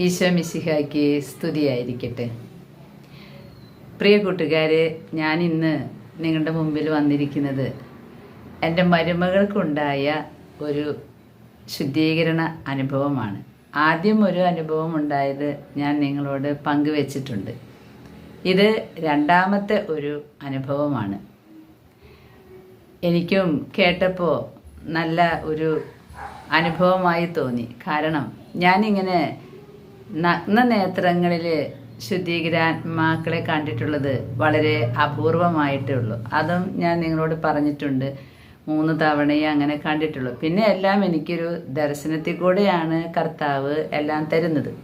ഈശോ മിശിഹായ്ക്ക് സ്തുതിയായിരിക്കട്ടെ. പ്രിയ കൂട്ടുകാരെ ഞാൻ ഇന്ന് നിങ്ങളുടെ മുമ്പിൽ വന്നിരിക്കുന്നത് എന്റെ മരുമകൾക്കുണ്ടായ ഒരു ശുദ്ധീകരണ അനുഭവമാണ്. ആദ്യം ഒരു അനുഭവം ഉണ്ടായത് ഞാൻ നിങ്ങളോട് പങ്കുവച്ചിട്ടുണ്ട്. ഇത് രണ്ടാമത്തെ ഒരു അനുഭവമാണ്. എനിക്കും കേട്ടപ്പോൾ നല്ല ഒരു അനുഭവമായി തോന്നി. കാരണം ഞാനിങ്ങനെ നഗ്ന നേത്രങ്ങളിൽ ശുദ്ധീകരാത്മാക്കളെ കണ്ടിട്ടുള്ളത് വളരെ അപൂർവമായിട്ടേ ഉള്ളൂ. അതും ഞാൻ നിങ്ങളോട് പറഞ്ഞിട്ടുണ്ട്. മൂന്ന് തവണയേ അങ്ങനെ കണ്ടിട്ടുള്ളൂ. പിന്നെ എല്ലാം എനിക്കൊരു ദർശനത്തിൽ കൂടെയാണ് കർത്താവ് എല്ലാം തരുന്നത്.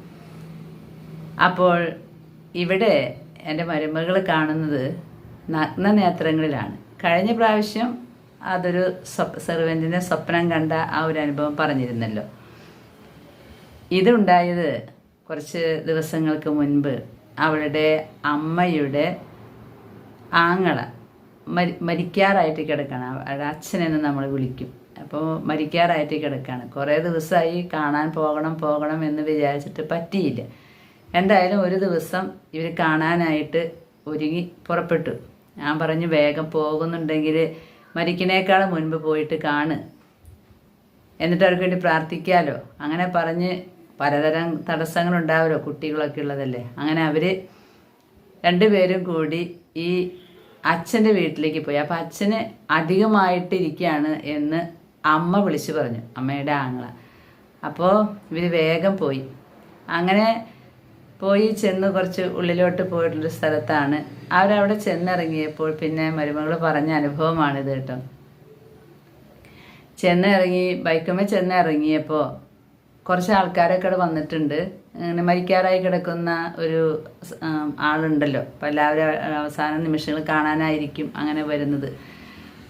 അപ്പോൾ ഇവിടെ എന്റെ മരുമകൾ കാണുന്നത് നഗ്ന നേത്രങ്ങളിലാണ്. കഴിഞ്ഞ പ്രാവശ്യം അതൊരു സ്വപ് സെർവന്റിനെ സ്വപ്നം കണ്ട ആ ഒരു അനുഭവം പറഞ്ഞിരുന്നല്ലോ. ഇതുണ്ടായത് കുറച്ച് ദിവസങ്ങൾക്ക് മുൻപ് അവളുടെ അമ്മയുടെ ആങ്ങള മരി മരിക്കാറായിട്ട് കിടക്കണം. അവളുടെ അച്ഛനെന്ന് നമ്മൾ വിളിക്കും. അപ്പോൾ മരിക്കാറായിട്ട് കിടക്കുകയാണ് കുറേ ദിവസമായി കാണാൻ പോകണം പോകണം എന്ന് വിചാരിച്ചിട്ട് പറ്റിയില്ല. എന്തായാലും ഒരു ദിവസം ഇവർ കാണാനായിട്ട് ഒരുങ്ങി പുറപ്പെട്ടു. ഞാൻ പറഞ്ഞു വേഗം പോകുന്നുണ്ടെങ്കിൽ മരിക്കണേക്കാൾ മുൻപ് പോയിട്ട് കാണ്. എന്നിട്ട് അവർക്ക് വേണ്ടി പ്രാർത്ഥിക്കാമല്ലോ അങ്ങനെ പറഞ്ഞ് പലതരം തടസ്സങ്ങളുണ്ടാവുമല്ലോ കുട്ടികളൊക്കെ ഉള്ളതല്ലേ? അങ്ങനെ അവർ രണ്ടുപേരും കൂടി ഈ അച്ഛന്റെ വീട്ടിലേക്ക് പോയി. അപ്പം അച്ഛന് അധികമായിട്ടിരിക്കുകയാണ് എന്ന് അമ്മ വിളിച്ചു പറഞ്ഞു അമ്മയുടെ ആങ്ങള. അപ്പോൾ ഇവർ വേഗം പോയി. അങ്ങനെ പോയി ചെന്ന് കുറച്ച് ഉള്ളിലോട്ട് പോയിട്ടുള്ളൊരു സ്ഥലത്താണ്. അവരവിടെ ചെന്നിറങ്ങിയപ്പോൾ പിന്നെ മരുമകൾ പറഞ്ഞ അനുഭവമാണിത് കേട്ടോ. ചെന്നിറങ്ങി ബൈക്കുമ്മ ചെന്നിറങ്ങിയപ്പോൾ കുറച്ച് ആൾക്കാരൊക്കെ അവിടെ വന്നിട്ടുണ്ട്. അങ്ങനെ മരിക്കാറായി കിടക്കുന്ന ഒരു ആളുണ്ടല്ലോ. അപ്പം എല്ലാവരും അവസാന നിമിഷങ്ങൾ കാണാനായിരിക്കും അങ്ങനെ വരുന്നത്.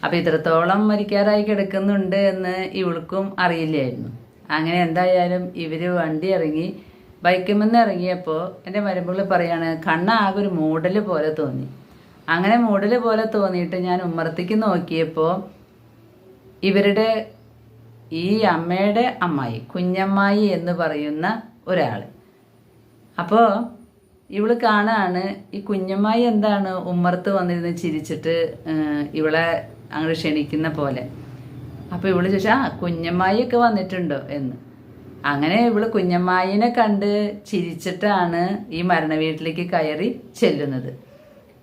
അപ്പം ഇത്രത്തോളം മരിക്കാറായി കിടക്കുന്നുണ്ട് എന്ന് ഇവൾക്കും അറിയില്ലായിരുന്നു. അങ്ങനെ എന്തായാലും ഇവർ വണ്ടി ഇറങ്ങി ബൈക്കുമെന്ന് ഇറങ്ങിയപ്പോൾ എന്റെ മരുമകൾ പറയാണ് കണ്ണാകെ ഒരു മൂടൽ പോലെ തോന്നി. അങ്ങനെ മൂടൽ പോലെ തോന്നിയിട്ട് ഞാൻ ഉമ്മറത്തേക്ക് നോക്കിയപ്പോൾ ഇവരുടെ ഈ അമ്മയുടെ അമ്മായി കുഞ്ഞമ്മായി എന്ന് പറയുന്ന ഒരാൾ അപ്പോൾ ഇവൾ കാണാണ് ഈ കുഞ്ഞമ്മായി എന്താണ് ഉമ്മർത്ത് വന്നിരുന്ന് ചിരിച്ചിട്ട് ഇവളെ അങ്ങോട്ട് ക്ഷണിക്കുന്ന പോലെ. അപ്പോൾ ഇവൾ ചോദിച്ചാൽ ആ കുഞ്ഞമ്മായി ഒക്കെ വന്നിട്ടുണ്ടോ? എന്ന്. അങ്ങനെ ഇവൾ കുഞ്ഞമ്മായിനെ കണ്ട് ചിരിച്ചിട്ടാണ് ഈ മരണ വീട്ടിലേക്ക് കയറി ചെല്ലുന്നത്.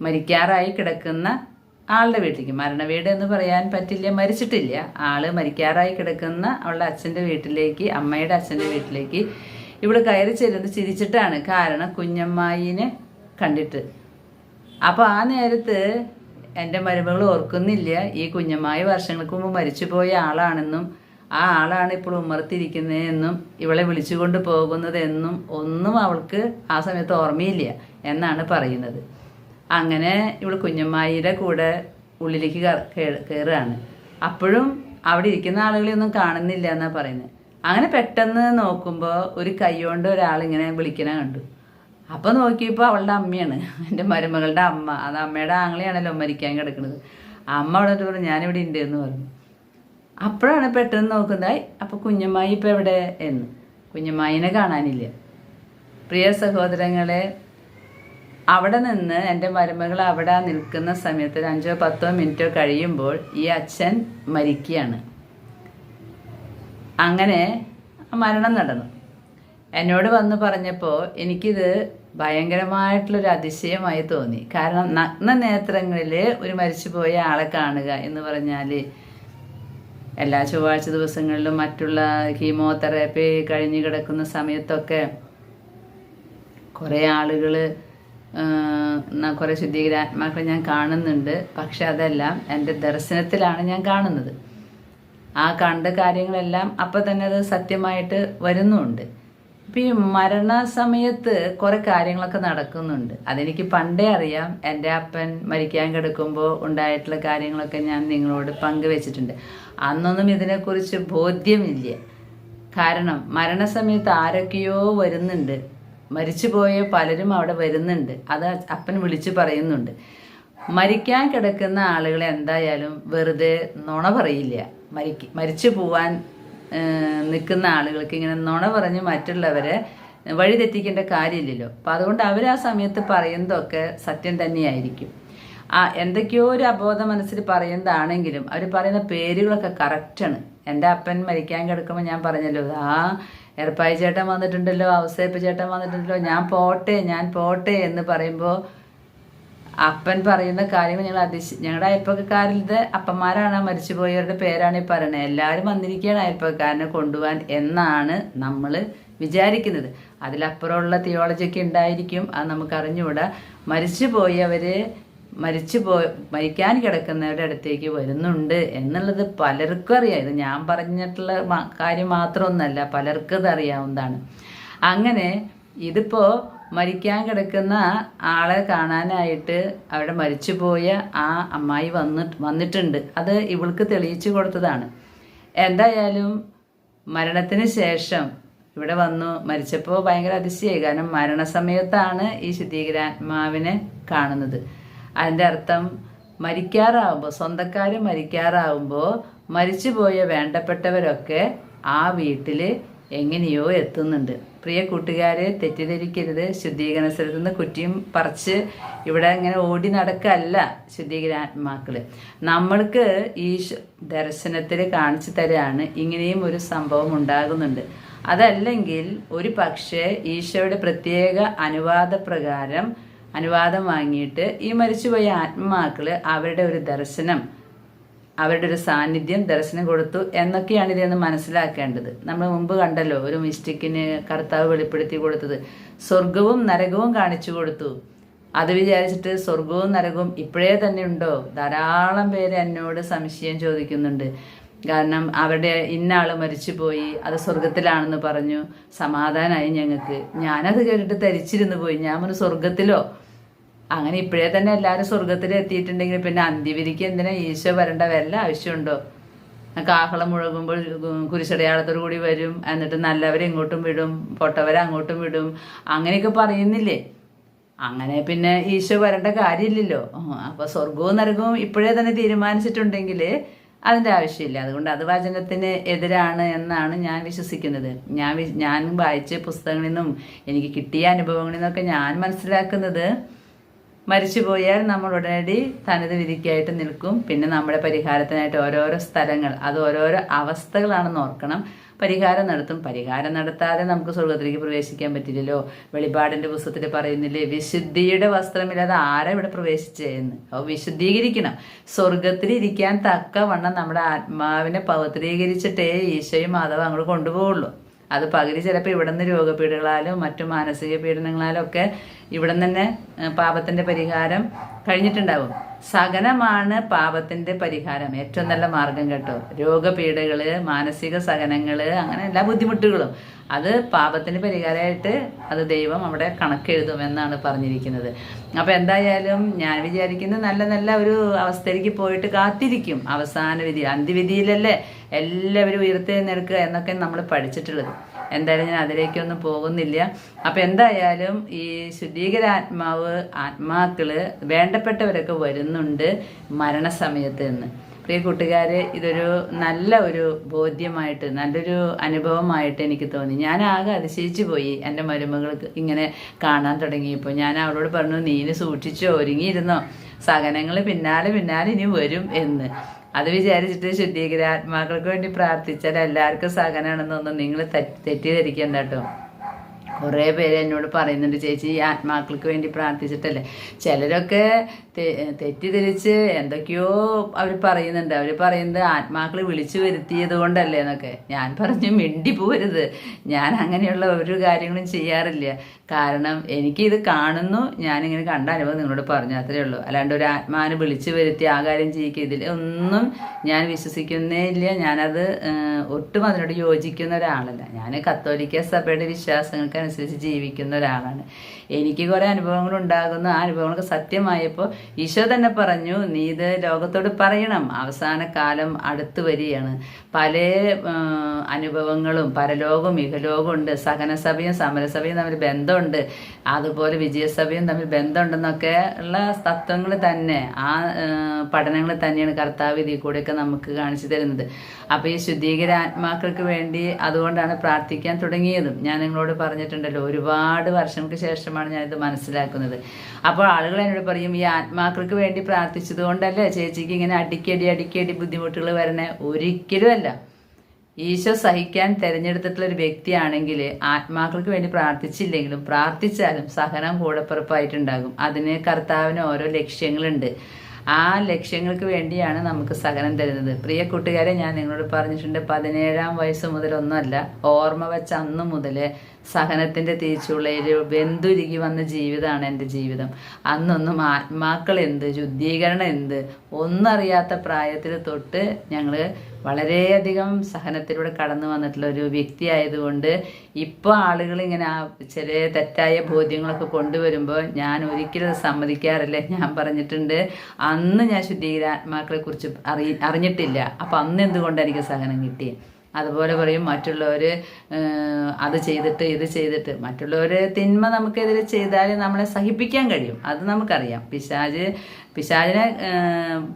മരിക്കാറായി കിടക്കുന്ന ആളുടെ വീട്ടിലേക്ക്. മരണവീട് എന്ന് പറയാൻ പറ്റില്ല മരിച്ചിട്ടില്ല. ആൾ മരിക്കാറായി കിടക്കുന്ന അവളുടെ അച്ഛന്റെ വീട്ടിലേക്ക് അമ്മയുടെ അച്ഛന്റെ വീട്ടിലേക്ക് ഇവിടെ കയറി ചെല്ലുന്നത് ചിരിച്ചിട്ടാണ്. കാരണം കുഞ്ഞമ്മായിനെ കണ്ടിട്ട്. അപ്പോൾ ആ നേരത്ത് എന്റെ മരുമകൾ ഓർക്കുന്നില്ല ഈ കുഞ്ഞമ്മായി വർഷങ്ങൾക്ക് മുമ്പ് മരിച്ചുപോയ ആളാണെന്നും ആ ആളാണ് ഇപ്പോൾ ഉമ്മർത്തിരിക്കുന്നതെന്നും ഇവളെ വിളിച്ചുകൊണ്ട് പോകുന്നതെന്നും ഒന്നും അവൾക്ക് ആ സമയത്ത് ഓർമ്മയില്ല എന്നാണ് പറയുന്നത്. അങ്ങനെ ഇവൾ കുഞ്ഞമ്മായിയുടെ കൂടെ ഉള്ളിലേക്ക് കയറുകയാണ് അപ്പോഴും അവിടെ ഇരിക്കുന്ന ആളുകളെയൊന്നും കാണുന്നില്ല എന്നാ പറയുന്നത് അങ്ങനെ പെട്ടെന്ന് നോക്കുമ്പോൾ ഒരു കൈകൊണ്ട് ഒരാളിങ്ങനെ വിളിക്കണ കണ്ടു. അപ്പോൾ നോക്കിയപ്പോൾ അവളുടെ അമ്മയാണ്. എന്റെ മരുമകളുടെ അമ്മ. അത് അമ്മയുടെ ആങ്ങളെയാണല്ലോ മരിക്കാൻ കിടക്കുന്നത്. അമ്മ അവിടെ പറഞ്ഞു ഞാനിവിടെ ഉണ്ട് എന്ന് പറഞ്ഞു. അപ്പോഴാണ് പെട്ടെന്ന് നോക്കുന്നത് അപ്പോൾ കുഞ്ഞമ്മായി ഇപ്പോൾ എവിടെ? എന്ന്. കുഞ്ഞമ്മായിനെ കാണാനില്ല. പ്രിയ സഹോദരങ്ങളെ അവിടെ നിന്ന് എന്റെ മരുമകൾ അവിടെ നിൽക്കുന്ന സമയത്ത് ഒരു അഞ്ചോ പത്തോ മിനിറ്റോ കഴിയുമ്പോൾ ഈ അച്ഛൻ മരിക്കുകയാണ്. അങ്ങനെ മരണം നടന്നു. എന്നോട് വന്ന് പറഞ്ഞപ്പോൾ എനിക്കിത് ഭയങ്കരമായിട്ടുള്ളൊരു അതിശയമായി തോന്നി. കാരണം നഗ്ന നേത്രങ്ങളിൽ ഒരു മരിച്ചുപോയ ആളെ കാണുക എന്ന് പറഞ്ഞാൽ എല്ലാ ചൊവ്വാഴ്ച ദിവസങ്ങളിലും മറ്റുള്ള കീമോതെറാപ്പി കഴിഞ്ഞ് കിടക്കുന്ന സമയത്തൊക്കെ കുറേ ആളുകൾ കുറേ ശുദ്ധീകരാത്മാക്കളെ ഞാൻ കാണുന്നുണ്ട്. പക്ഷെ അതെല്ലാം എന്റെ ദർശനത്തിലാണ് ഞാൻ കാണുന്നത്. ആ കണ്ട കാര്യങ്ങളെല്ലാം അപ്പം തന്നെ അത് സത്യമായിട്ട് വരുന്നുണ്ട്. ഇപ്പം ഈ മരണസമയത്ത് കുറേ കാര്യങ്ങളൊക്കെ നടക്കുന്നുണ്ട്. അതെനിക്ക് പണ്ടേ അറിയാം. എന്റെ അപ്പൻ മരിക്കാൻ കിടക്കുമ്പോൾ ഉണ്ടായിട്ടുള്ള കാര്യങ്ങളൊക്കെ ഞാൻ നിങ്ങളോട് പങ്കുവച്ചിട്ടുണ്ട്. അന്നൊന്നും ഇതിനെക്കുറിച്ച് ബോധ്യമില്ല. കാരണം മരണസമയത്ത് ആരൊക്കെയോ വരുന്നുണ്ട്. മരിച്ചുപോയ പലരും അവിടെ വരുന്നുണ്ട്. അത് അപ്പൻ വിളിച്ചു പറയുന്നുണ്ട്. മരിക്കാൻ കിടക്കുന്ന ആളുകളെ എന്തായാലും വെറുതെ നുണ പറയില്ല. മരിക്ക മരിച്ചു പോവാൻ നിൽക്കുന്ന ആളുകൾക്ക് ഇങ്ങനെ നുണ പറഞ്ഞ് മറ്റുള്ളവരെ വഴിതെറ്റിക്കേണ്ട കാര്യമില്ലല്ലോ. അപ്പം അതുകൊണ്ട് അവർ ആ സമയത്ത് പറയുന്നതൊക്കെ സത്യം തന്നെയായിരിക്കും. ആ എന്തൊക്കെയോ ഒരു അബോധ മനസ്സിൽ പറയുന്നതാണെങ്കിലും അവർ പറയുന്ന പേരുകളൊക്കെ കറക്റ്റാണ്. എന്റെ അപ്പൻ മരിക്കാൻ കിടക്കുമ്പോൾ ഞാൻ പറഞ്ഞല്ലോ ആ എറപ്പായി ചേട്ടൻ വന്നിട്ടുണ്ടല്ലോ അവസേപ്പ് ചേട്ടൻ വന്നിട്ടുണ്ടല്ലോ. ഞാൻ പോട്ടെ ഞാൻ പോട്ടെ എന്ന് പറയുമ്പോൾ അപ്പൻ പറയുന്ന കാര്യങ്ങൾ ഞങ്ങൾ അതിശ ഞങ്ങളുടെ അയൽപ്പക്കാരിലത്തെ അപ്പന്മാരാണ് മരിച്ചു മരിച്ചുപോയവരുടെ പേരാണ് ഈ പറയണത് എല്ലാവരും വന്നിരിക്കുകയാണ് അയൽപ്പക്കാരനെ കൊണ്ടുപോകാൻ എന്നാണ് നമ്മൾ വിചാരിക്കുന്നത്. അതിലപ്പുറമുള്ള തിയോളജിയൊക്കെ ഉണ്ടായിരിക്കും അത് നമുക്ക് അറിഞ്ഞുകൂടാ മരിച്ചു പോയവര് മരിച്ചു പോ മരിക്കാൻ കിടക്കുന്നവരുടെ അടുത്തേക്ക് വരുന്നുണ്ട് എന്നുള്ളത് പലർക്കും അറിയാം. ഇത് ഞാൻ പറഞ്ഞിട്ടുള്ള കാര്യം മാത്രമൊന്നല്ല പലർക്കും ഇത് അറിയാവുന്നതാണ്. അങ്ങനെ ഇതിപ്പോ മരിക്കാൻ കിടക്കുന്ന ആളെ കാണാനായിട്ട് അവിടെ മരിച്ചുപോയ ആ അമ്മായി വന്നിട്ട് വന്നിട്ടുണ്ട്. അത് ഇവൾക്ക് തെളിയിച്ചു കൊടുത്തതാണ്. എന്തായാലും മരണത്തിന് ശേഷം ഇവിടെ വന്നു. മരിച്ചപ്പോൾ ഭയങ്കര അതിശയായി. കാരണം മരണസമയത്താണ് ഈ ശുദ്ധീകരാത്മാവിനെ കാണുന്നത്. അതിന്റെ അർത്ഥം മരിക്കാറാവുമ്പോൾ സ്വന്തക്കാർ മരിക്കാറാവുമ്പോൾ മരിച്ചുപോയ വേണ്ടപ്പെട്ടവരൊക്കെ ആ വീട്ടിൽ എങ്ങനെയോ എത്തുന്നുണ്ട്. പ്രിയ കൂട്ടുകാരെ തെറ്റിദ്ധരിക്കരുത്. ശുദ്ധീകരണ സ്ഥലത്ത് നിന്ന് കുറ്റിയും പറിച്ച് ഇവിടെ ഇങ്ങനെ ഓടി നടക്കല്ല ശുദ്ധീകരാത്മാക്കൾ നമ്മൾക്ക് ഈ ദർശനത്തിൽ കാണിച്ചു തരാണ് ഇങ്ങനെയും ഒരു സംഭവം ഉണ്ടാകുന്നുണ്ട്. അതല്ലെങ്കിൽ ഒരു പക്ഷേ ഈശോയുടെ പ്രത്യേക അനുവാദപ്രകാരം അനുവാദം വാങ്ങിയിട്ട് ഈ മരിച്ചുപോയ ആത്മാക്കൾ അവരുടെ ഒരു ദർശനം അവരുടെ ഒരു സാന്നിധ്യം ദർശനം കൊടുത്തു എന്നൊക്കെയാണ് ഇതെന്ന് മനസ്സിലാക്കേണ്ടത്. നമ്മൾ മുമ്പ് കണ്ടല്ലോ ഒരു മിസ്റ്റിക്കിന് കർത്താവ് വെളിപ്പെടുത്തി കൊടുത്തത്. സ്വർഗവും നരകവും കാണിച്ചു കൊടുത്തു. അത് വിചാരിച്ചിട്ട് സ്വർഗവും നരകവും ഇപ്പോഴേ തന്നെ ഉണ്ടോ? ധാരാളം പേര് എന്നോട് സംശയം ചോദിക്കുന്നുണ്ട്. കാരണം അവരുടെ ഇന്നാൾ മരിച്ചുപോയി അത് സ്വർഗത്തിലാണെന്ന് പറഞ്ഞു. സമാധാനമായി ഞങ്ങൾക്ക്. ഞാനത് കേട്ടിട്ട് തരിച്ചിരുന്നു പോയി. ഞാൻ ഒരു സ്വർഗത്തിലോ അങ്ങനെ ഇപ്പോഴേ തന്നെ എല്ലാവരും സ്വർഗത്തിൽ എത്തിയിട്ടുണ്ടെങ്കിൽ പിന്നെ അന്ത്യവിധിക്ക് എന്തിനാ ഈശോ വരേണ്ട? വല്ല ആവശ്യമുണ്ടോ? കാഹളം മുഴകുമ്പോൾ കുരിശടയാളത്തോടു കൂടി വരും. എന്നിട്ട് നല്ലവരെ ഇങ്ങോട്ടും വിടും. പൊട്ടവരെ അങ്ങോട്ടും വിടും. അങ്ങനെയൊക്കെ പറയുന്നില്ലേ? അങ്ങനെ പിന്നെ ഈശോ വരേണ്ട കാര്യമില്ലല്ലോ. അപ്പൊ സ്വർഗവും നരകവും ഇപ്പോഴേ തന്നെ തീരുമാനിച്ചിട്ടുണ്ടെങ്കിൽ അതിന്റെ ആവശ്യമില്ല. അതുകൊണ്ട് അത് വചനത്തിന് എതിരാണ് എന്നാണ് ഞാൻ വിശ്വസിക്കുന്നത്. ഞാൻ ഞാൻ വായിച്ച പുസ്തകങ്ങളിൽ നിന്നും എനിക്ക് കിട്ടിയ അനുഭവങ്ങളിൽ നിന്നൊക്കെ ഞാൻ മനസ്സിലാക്കുന്നത് മരിച്ചുപോയാൽ നമ്മൾ ഉടനടി തനത് വിധിക്കായിട്ട് നിൽക്കും. പിന്നെ നമ്മുടെ പരിഹാരത്തിനായിട്ട് ഓരോരോ സ്ഥലങ്ങൾ അത് ഓരോരോ അവസ്ഥകളാണെന്ന് ഓർക്കണം. പരിഹാരം നടത്തും. പരിഹാരം നടത്താതെ നമുക്ക് സ്വർഗത്തിലേക്ക് പ്രവേശിക്കാൻ പറ്റില്ലല്ലോ. വെളിപാടിന്റെ പുസ്തകത്തിൽ പറയുന്നില്ലേ വിശുദ്ധിയുടെ വസ്ത്രമില്ലാതെ ആരാ ഇവിടെ പ്രവേശിച്ചതെന്ന് അപ്പോൾ വിശുദ്ധീകരിക്കണം. സ്വർഗത്തിൽ ഇരിക്കാൻ തക്കവണ്ണം നമ്മുടെ ആത്മാവിനെ പവിത്രീകരിച്ചിട്ടേ ഈശോയും മാധവ അങ്ങോട്ട് കൊണ്ടുപോകുള്ളൂ അത് പകുതി ചിലപ്പോൾ ഇവിടെ നിന്ന് മറ്റു മാനസിക പീഡനങ്ങളാലും ഒക്കെ ഇവിടെ തന്നെ പാപത്തിന്റെ പരിഹാരം കഴിഞ്ഞിട്ടുണ്ടാവും. സഹനമാണ് പാപത്തിന്റെ പരിഹാരം. ഏറ്റവും നല്ല മാർഗം കേട്ടോ. രോഗപീഠകൾ മാനസിക സഹനങ്ങൾ അങ്ങനെ എല്ലാ ബുദ്ധിമുട്ടുകളും. അത് പാപത്തിന്റെ പരിഹാരമായിട്ട് അത് ദൈവം അവിടെ കണക്കെഴുതും എന്നാണ് പറഞ്ഞിരിക്കുന്നത്. അപ്പൊ എന്തായാലും ഞാൻ വിചാരിക്കുന്നത് നല്ല നല്ല ഒരു അവസ്ഥയിലേക്ക് പോയിട്ട് കാത്തിരിക്കും. അവസാന വിധി അന്ത്യവിധിയിലല്ലേ എല്ലാവരും ഉയർത്തെഴുന്നേൽക്കുക എന്നൊക്കെ നമ്മൾ പഠിച്ചിട്ടുള്ളത്. എന്തായാലും ഞാൻ അതിലേക്കൊന്നും പോകുന്നില്ല. അപ്പൊ എന്തായാലും ഈ ശുദ്ധീകരാത്മാവ് ആത്മാക്കൾ വേണ്ടപ്പെട്ടവരൊക്കെ വരുന്നുണ്ട് മരണസമയത്ത് നിന്ന് പ്രിയ കൂട്ടുകാരെ ഇതൊരു നല്ല ഒരു ബോധ്യമായിട്ട് നല്ലൊരു അനുഭവമായിട്ട് എനിക്ക് തോന്നി. ഞാൻ ആകെ അതിശയിച്ചു പോയി എന്റെ മരുമകൾക്ക് ഇങ്ങനെ കാണാൻ തുടങ്ങിയപ്പോൾ. ഞാൻ അവളോട് പറഞ്ഞു നീന് സൂക്ഷിച്ചോ ഒരുങ്ങിയിരുന്നോ? സഹനങ്ങൾ പിന്നാലെ പിന്നാലെ ഇനി വരും എന്ന്. അത് വിചാരിച്ചിട്ട് ശുദ്ധീകരാത്മാക്കൾക്ക് വേണ്ടി പ്രാർത്ഥിച്ചാൽ എല്ലാവർക്കും സഹനാണെന്നൊന്നും നിങ്ങൾ തെറ്റിദ്ധരിക്കണ്ട കേട്ടോ. കുറേ പേര് എന്നോട് പറയുന്നുണ്ട് ചേച്ചി ഈ ആത്മാക്കൾക്ക് വേണ്ടി പ്രാർത്ഥിച്ചിട്ടല്ലേ? ചിലരൊക്കെ തെറ്റിദ്ധരിച്ച് എന്തൊക്കെയോ അവർ പറയുന്നുണ്ട്. അവർ പറയുന്നത് ആത്മാക്കൾ വിളിച്ചു വരുത്തിയത് കൊണ്ടല്ലേ എന്നൊക്കെ. ഞാൻ പറഞ്ഞു മിണ്ടി പോരുത്. ഞാൻ അങ്ങനെയുള്ള ഒരു കാര്യങ്ങളും ചെയ്യാറില്ല. കാരണം എനിക്ക് ഇത് കാണുന്നു. ഞാനിങ്ങനെ കണ്ട അനുഭവം നിങ്ങളോട് പറഞ്ഞു. അത്രേ ഉള്ളൂ. അല്ലാണ്ട് ഒരു ആത്മാവിനെ വിളിച്ചു വരുത്തി ആ കാര്യം ചെയ്യിക്കുക ഇതിൽ ഒന്നും ഞാൻ വിശ്വസിക്കുന്നേ ഇല്ല. ഞാനത് ഒട്ടും അതിനോട് യോജിക്കുന്ന ഒരാളല്ല. ഞാൻ കത്തോലിക്ക സഭയുടെ വിശ്വാസങ്ങൾക്ക് അനുസരിച്ച് ജീവിക്കുന്ന ഒരാളാണ്. എനിക്ക് കുറേ അനുഭവങ്ങൾ ഉണ്ടാകുന്നു. ആ അനുഭവങ്ങളൊക്കെ സത്യമായപ്പോൾ ഈശോ തന്നെ പറഞ്ഞു നീ ഇത് ലോകത്തോട് പറയണം. അവസാന കാലം അടുത്തു വരികയാണ്. പല അനുഭവങ്ങളും പരലോകവും ഇഹലോകവും ഉണ്ട്. സഹനസഭയും സമരസഭയും തമ്മിൽ ബന്ധമുണ്ട്. അതുപോലെ വിജയസഭയും തമ്മിൽ ബന്ധമുണ്ടെന്നൊക്കെ ഉള്ള തത്വങ്ങൾ തന്നെ ആ പഠനങ്ങൾ തന്നെയാണ് കർത്താവ് ഇതിൽ കൂടെയൊക്കെ നമുക്ക് കാണിച്ചു തരുന്നത്. അപ്പോൾ ഈ ശുദ്ധീകര ആത്മാക്കൾക്ക് വേണ്ടി അതുകൊണ്ടാണ് പ്രാർത്ഥിക്കാൻ തുടങ്ങിയതും. ഞാൻ നിങ്ങളോട് പറഞ്ഞിട്ടുണ്ടല്ലോ ഒരുപാട് വർഷങ്ങൾക്ക് ശേഷമാണ് ഞാനിത് മനസ്സിലാക്കുന്നത്. അപ്പോൾ ആളുകൾ എന്നോട് പറയും ഈ ആത്മാക്കൾക്ക് വേണ്ടി പ്രാർത്ഥിച്ചത് കൊണ്ടല്ലേ ചേച്ചിക്ക് ഇങ്ങനെ അടിക്കടി അടിക്കടി ബുദ്ധിമുട്ടുകൾ വരണേ ഒരിക്കലുമല്ല. ഈശോ സഹിക്കാൻ തിരഞ്ഞെടുത്തിട്ടുള്ള ഒരു വ്യക്തിയാണെങ്കിൽ ആത്മാക്കൾക്ക് വേണ്ടി പ്രാർത്ഥിച്ചില്ലെങ്കിലും പ്രാർത്ഥിച്ചാലും സഹനം കൂടപ്പുറപ്പായിട്ടുണ്ടാകും. അതിന് കർത്താവിന് ഓരോ ലക്ഷ്യങ്ങളുണ്ട്. ആ ലക്ഷ്യങ്ങൾക്ക് വേണ്ടിയാണ് നമുക്ക് സഹനം തരുന്നത്. പ്രിയ കൂട്ടുകാരെ ഞാൻ നിങ്ങളോട് പറഞ്ഞിട്ടുണ്ട് പതിനേഴാം വയസ്സ് മുതൽ ഒന്നുമല്ല ഓർമ്മ വെച്ച അന്ന് മുതൽ സഹനത്തിന്റെ തീച്ചുള്ളയിൽ വെന്തുരുകി വന്ന ജീവിതമാണ് എന്റെ ജീവിതം. അന്നൊന്നും ആത്മാക്കൾ എന്ത് ശുദ്ധീകരണം എന്ത് ഒന്നറിയാത്ത പ്രായത്തിൽ തൊട്ട് ഞങ്ങൾ വളരെയധികം സഹനത്തിലൂടെ കടന്നു വന്നിട്ടുള്ള ഒരു വ്യക്തി ആയതുകൊണ്ട് ഇപ്പോൾ ആളുകൾ ഇങ്ങനെ ആ ചില തെറ്റായ ബോധ്യങ്ങളൊക്കെ കൊണ്ടുവരുമ്പോൾ ഞാൻ ഒരിക്കലും സമ്മതിക്കാറില്ല. ഞാൻ പറഞ്ഞിട്ടുണ്ട് അന്ന് ഞാൻ ശുദ്ധീകരാത്മാക്കളെ കുറിച്ച് അറി അറിഞ്ഞിട്ടില്ല. അപ്പം അന്ന് എന്തുകൊണ്ട് എനിക്ക് സഹനം കിട്ടി അതുപോലെ പറയും മറ്റുള്ളവർ അത് ചെയ്തിട്ട് ഇത് ചെയ്തിട്ട്. മറ്റുള്ളവർ തിന്മ നമുക്കെതിരെ ചെയ്താൽ നമ്മളെ സഹിപ്പിക്കാൻ കഴിയും. അത് നമുക്കറിയാം. പിശാജ് പിശാജിനെ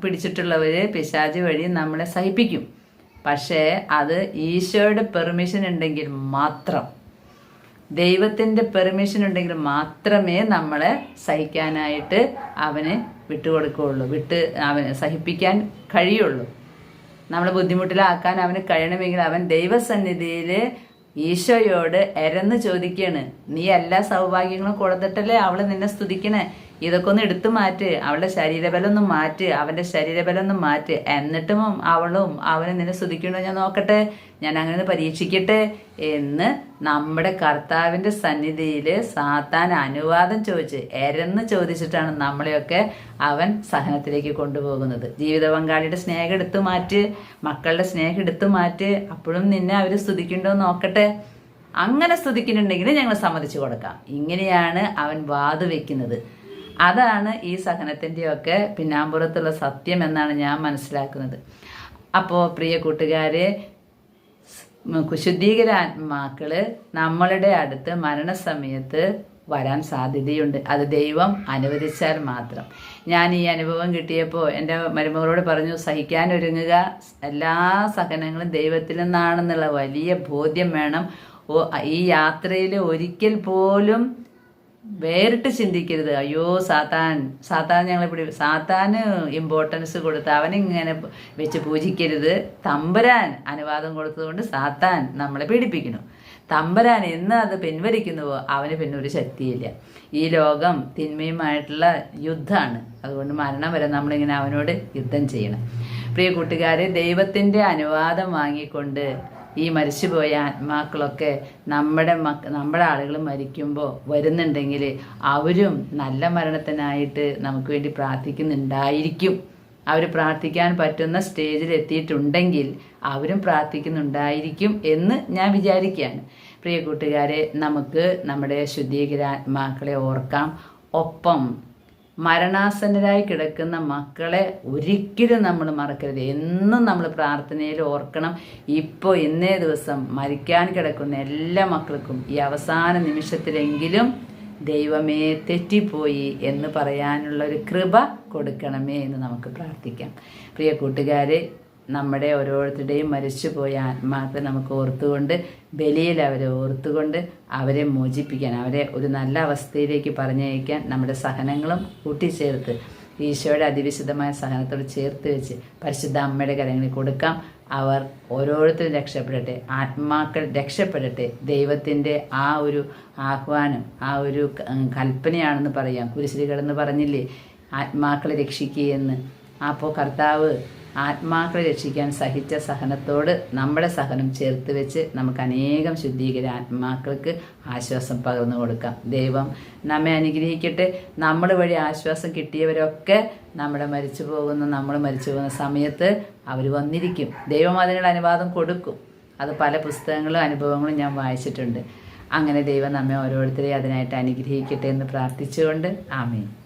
പിടിച്ചിട്ടുള്ളവർ പിശാജ് വഴി നമ്മളെ സഹിപ്പിക്കും. പക്ഷേ അത് ഈശോയുടെ പെർമിഷൻ ഉണ്ടെങ്കിൽ മാത്രം ദൈവത്തിന്റെ പെർമിഷൻ ഉണ്ടെങ്കിൽ മാത്രമേ നമ്മളെ സഹിക്കാനായിട്ട് അവന് വിട്ടുകൊടുക്കുകയുള്ളൂ. വിട്ട് അവന് സഹിപ്പിക്കാൻ കഴിയുള്ളൂ. നമ്മളെ ബുദ്ധിമുട്ടിലാക്കാൻ അവന് കഴിയണമെങ്കിൽ അവൻ ദൈവസന്നിധിയിൽ ഈശോയോട് എരന്ന് ചോദിക്കുകയാണ് നീ എല്ലാ സൗഭാഗ്യങ്ങളും കൊടുത്തിട്ടല്ലേ അവൾ നിന്നെ സ്തുതിക്കണേ? ഇതൊക്കെ ഒന്ന് എടുത്തു മാറ്റ്. അവളുടെ ശരീരബലം ഒന്ന് മാറ്റ്. അവന്റെ ശരീരബലം ഒന്ന് മാറ്റ്. എന്നിട്ടും അവളും അവനെ നിന്നെ സ്തുതിക്കണോ ഞാൻ നോക്കട്ടെ? ഞാൻ അങ്ങനെ ഒന്ന് പരീക്ഷിക്കട്ടെ? എന്ന് നമ്മുടെ കർത്താവിന്റെ സന്നിധിയിൽ സാത്താൻ അനുവാദം ചോദിച്ച് എരന്ന് ചോദിച്ചിട്ടാണ് നമ്മളെയൊക്കെ അവൻ സഹനത്തിലേക്ക് കൊണ്ടുപോകുന്നത്. ജീവിത പങ്കാളിയുടെ സ്നേഹം എടുത്തു മാറ്റ്. മക്കളുടെ സ്നേഹം എടുത്തു മാറ്റ്. അപ്പോഴും നിന്നെ അവർ സ്തുതിക്കണ്ടോ നോക്കട്ടെ? അങ്ങനെ സ്തുതിക്കുന്നുണ്ടെങ്കിൽ ഞങ്ങൾ സമ്മതിച്ചു കൊടുക്കാം. ഇങ്ങനെയാണ് അവൻ വാതു വെക്കുന്നത് അതാണ് ഈ സഹനത്തിന്റെയൊക്കെ പിന്നാമ്പുറത്തുള്ള സത്യം എന്നാണ് ഞാൻ മനസ്സിലാക്കുന്നത്. അപ്പോൾ പ്രിയ കൂട്ടുകാരെ കുശുദ്ധീകരാത്മാക്കൾ നമ്മളുടെ അടുത്ത് മരണസമയത്ത് വരാൻ സാധ്യതയുണ്ട്. അത് ദൈവം അനുവദിച്ചാൽ മാത്രം. ഞാൻ ഈ അനുഭവം കിട്ടിയപ്പോൾ എന്റെ മരുമകളോട് പറഞ്ഞു സഹിക്കാൻ ഒരുങ്ങുക. എല്ലാ സഹനങ്ങളും ദൈവത്തിൽ നിന്നാണെന്നുള്ള വലിയ ബോധ്യം വേണം. ഈ യാത്രയിൽ ഒരിക്കൽ പോലും വേറിട്ട് ചിന്തിക്കരുത്. അയ്യോ സാത്താൻ. സാത്താൻ ഞങ്ങളെ പിടി സാത്താന് ഇമ്പോർട്ടൻസ് കൊടുത്ത് അവനിങ്ങനെ വെച്ച് പൂജിക്കരുത്. തമ്പരാൻ അനുവാദം കൊടുത്തതുകൊണ്ട് സാത്താൻ നമ്മളെ പീഡിപ്പിക്കുന്നു. തമ്പരാൻ എന്ന് അത് പിൻവലിക്കുന്നുവോ അവന് പിന്നെ ഒരു ശക്തിയില്ല. ഈ ലോകം തിന്മയുമായിട്ടുള്ള യുദ്ധമാണ്. അതുകൊണ്ട് മരണം വരെ നമ്മളിങ്ങനെ അവനോട് യുദ്ധം ചെയ്യണം. പ്രിയ കൂട്ടുകാരെ ദൈവത്തിന്റെ അനുവാദം വാങ്ങിക്കൊണ്ട് ഈ മരിച്ചുപോയ ആത്മാക്കളൊക്കെ നമ്മുടെ മക്ക നമ്മുടെ ആളുകൾ മരിക്കുമ്പോൾ വരുന്നുണ്ടെങ്കിൽ അവരും നല്ല മരണത്തിനായിട്ട് നമുക്ക് വേണ്ടി പ്രാർത്ഥിക്കുന്നുണ്ടായിരിക്കും. അവർ പ്രാർത്ഥിക്കാൻ പറ്റുന്ന സ്റ്റേജിൽ എത്തിയിട്ടുണ്ടെങ്കിൽ അവരും പ്രാർത്ഥിക്കുന്നുണ്ടായിരിക്കും എന്ന് ഞാൻ വിചാരിക്കുകയാണ്. പ്രിയ കൂട്ടുകാരെ നമുക്ക് നമ്മുടെ ശുദ്ധീകരാത്മാക്കളെ ഓർക്കാം. ഒപ്പം മരണാസന്നരായി കിടക്കുന്ന മക്കളെ ഒരിക്കലും നമ്മൾ മറക്കരുത്. എന്നും നമ്മൾ പ്രാർത്ഥനയിൽ ഓർക്കണം. ഇപ്പോൾ ഇന്നേ ദിവസം മരിക്കാൻ കിടക്കുന്ന എല്ലാ മക്കൾക്കും ഈ അവസാന നിമിഷത്തിലെങ്കിലും ദൈവമേ തെറ്റിപ്പോയി എന്ന് പറയാനുള്ള ഒരു കൃപ കൊടുക്കണമേ എന്ന് നമുക്ക് പ്രാർത്ഥിക്കാം. പ്രിയ കൂട്ടുകാരെ നമ്മുടെ ഓരോരുത്തരുടെയും മരിച്ചുപോയ ആത്മാക്കളെ നമുക്ക് ഓർത്തുകൊണ്ട് ബലിയിൽ അവരെ ഓർത്തുകൊണ്ട് അവരെ മോചിപ്പിക്കാൻ അവരെ ഒരു നല്ല അവസ്ഥയിലേക്ക് പറഞ്ഞയക്കാൻ നമ്മുടെ സഹനങ്ങളും കൂട്ടിച്ചേർത്ത് ഈശോയുടെ അതിവിശുദ്ധമായ സഹനത്തോട് ചേർത്ത് വെച്ച് പരിശുദ്ധ അമ്മയുടെ കരങ്ങളിൽ കൊടുക്കാം. അവർ ഓരോരുത്തരും രക്ഷപ്പെടട്ടെ ആത്മാക്കൾ രക്ഷപ്പെടട്ടെ ദൈവത്തിന്റെ ആ ഒരു ആഹ്വാനം ആ ഒരു കൽപ്പനയാണെന്ന് പറയാം. കുരിശിൽ കിടന്ന് പറഞ്ഞില്ലേ ആത്മാക്കളെ രക്ഷിക്കുകയെന്ന് അപ്പോൾ കർത്താവ് ആത്മാക്കളെ രക്ഷിക്കാൻ സഹിച്ച സഹനത്തോട് നമ്മുടെ സഹനം ചേർത്ത് വെച്ച് നമുക്ക് അനേകം ശുദ്ധീകര ആത്മാക്കൾക്ക് ആശ്വാസം പകർന്നു കൊടുക്കാം. ദൈവം നമ്മെ അനുഗ്രഹിക്കട്ടെ. നമ്മൾ വഴി ആശ്വാസം കിട്ടിയവരൊക്കെ നമ്മുടെ മരിച്ചു പോകുന്ന നമ്മൾ മരിച്ചു പോകുന്ന സമയത്ത് അവർ വന്നിരിക്കും. ദൈവം അതിനുള്ള അനുവാദം കൊടുക്കും. അത് പല പുസ്തകങ്ങളും അനുഭവങ്ങളും ഞാൻ വായിച്ചിട്ടുണ്ട്. അങ്ങനെ ദൈവം നമ്മെ ഓരോരുത്തരെയും അതിനായിട്ട് അനുഗ്രഹിക്കട്ടെ എന്ന് പ്രാർത്ഥിച്ചുകൊണ്ട്. ആമേൻ.